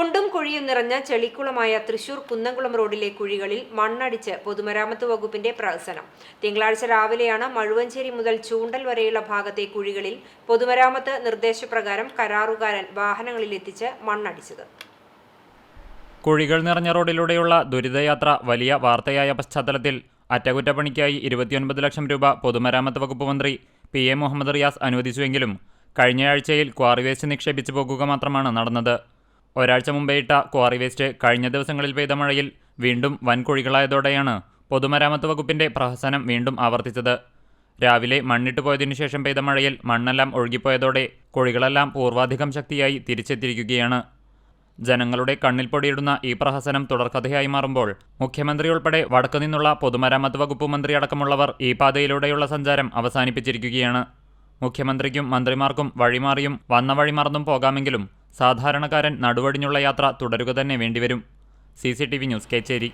കുണ്ടും കുഴിയും നിറഞ്ഞ ചെളിക്കുളമായ തൃശൂർ കുന്നംകുളം റോഡിലെ കുഴികളിൽ മണ്ണടിച്ച് പൊതുമരാമത്ത് വകുപ്പിന്റെ പ്രഹസനം. തിങ്കളാഴ്ച രാവിലെയാണ് മഴുവഞ്ചേരി മുതൽ ചൂണ്ടൽ വരെയുള്ള ഭാഗത്തെ കുഴികളിൽ പൊതുമരാമത്ത് നിർദ്ദേശപ്രകാരം കരാറുകാരൻ വാഹനങ്ങളിലെത്തിച്ച് മണ്ണടിച്ചത്. കുഴികൾ നിറഞ്ഞ റോഡിലൂടെയുള്ള ദുരിതയാത്ര വലിയ വാർത്തയായ പശ്ചാത്തലത്തിൽ അറ്റകുറ്റപ്പണിക്കായി ഇരുപത്തിയൊൻപത് ലക്ഷം രൂപ പൊതുമരാമത്ത് വകുപ്പ് മന്ത്രി പി എ മുഹമ്മദ് റിയാസ് അനുവദിച്ചുവെങ്കിലും കഴിഞ്ഞയാഴ്ചയിൽ ക്വാറി വേസ്റ്റ് നിക്ഷേപിച്ചു പോകുക മാത്രമാണ് നടന്നത്. ഒരാഴ്ച മുമ്പേ ഇട്ട ക്വാറി വേസ്റ്റ് കഴിഞ്ഞ ദിവസങ്ങളിൽ പെയ്ത മഴയിൽ വീണ്ടും വൻ കുഴികളായതോടെയാണ് പൊതുമരാമത്ത് വകുപ്പിന്റെ പ്രഹസനം വീണ്ടും ആവർത്തിച്ചത്. രാവിലെ മണ്ണിട്ട് പോയതിനു ശേഷം പെയ്ത മഴയിൽ മണ്ണെല്ലാം ഒഴുകിപ്പോയതോടെ കുഴികളെല്ലാം പൂർവാധികം ശക്തിയായി തിരിച്ചെത്തിയിരിക്കുകയാണ്. ജനങ്ങളുടെ കണ്ണിൽ പൊടിയിടുന്ന ഈ പ്രഹസനം തുടർക്കഥയായി മാറുമ്പോൾ മുഖ്യമന്ത്രി ഉൾപ്പെടെ വടക്കു നിന്നുള്ള പൊതുമരാമത്ത് വകുപ്പ് മന്ത്രി അടക്കമുള്ളവർ ഈ പാതയിലൂടെയുള്ള സഞ്ചാരം അവസാനിപ്പിച്ചിരിക്കുകയാണ്. മുഖ്യമന്ത്രിക്കും മന്ത്രിമാർക്കും വഴിമാറിയും വന്ന വഴി മറന്നും പോകാമെങ്കിലും സാധാരണക്കാരൻ നടുവടിഞ്ഞുള്ള യാത്ര തുടരുക തന്നെ വേണ്ടിവരും. C news Kechery.